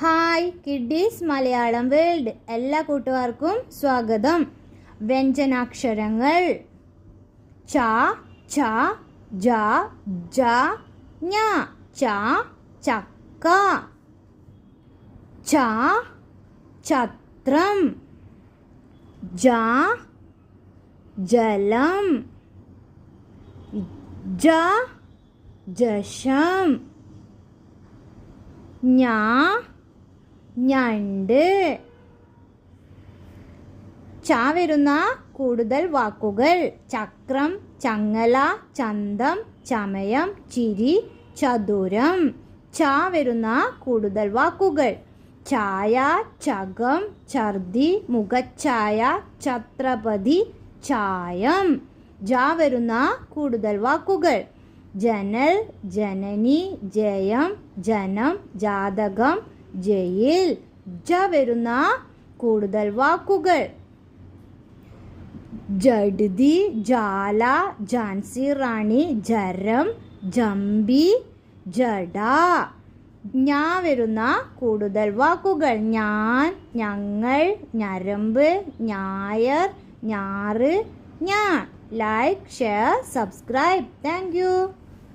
Hi kiddies Malayalam world എല്ലാ കൂട്ടുകാർക്കും സ്വാഗതം. വ്യഞ്ജനാക്ഷരങ്ങൾ. ച ച ജ ജ ഞ ച ചക്ക. ച ചത്രം. ജ ജലം. ജ ജശം ഞാ ഞണ്ട്. ച വരുന്ന കൂടുതൽ വാക്കുകൾ. ചക്രം ചങ്ങല ചന്തം ചമയം ചിരി ചതുരം. ച വരുന്ന കൂടുതൽ വാക്കുകൾ. ചായ ചകം ഛർദി മുഖച്ഛായ ഛത്രപതി ചായം. ജ വരുന്ന കൂടുതൽ വാക്കുകൾ. ജനൽ ജനനി ജയം ജനം ജാതകം ജയിൽ ജ വരുന്ന കൂടുതൽ വാക്കുകൾ. ജഡ്തി ജാല ജാൻസി റാണി ജരം ജമ്പി ജഡ. ഞാ വരുന്ന കൂടുതൽ വാക്കുകൾ. ഞാൻ ഞങ്ങൾ ഞരമ്പ് ഞായർ ഞാറ് ഞാൻ. Like share subscribe thank you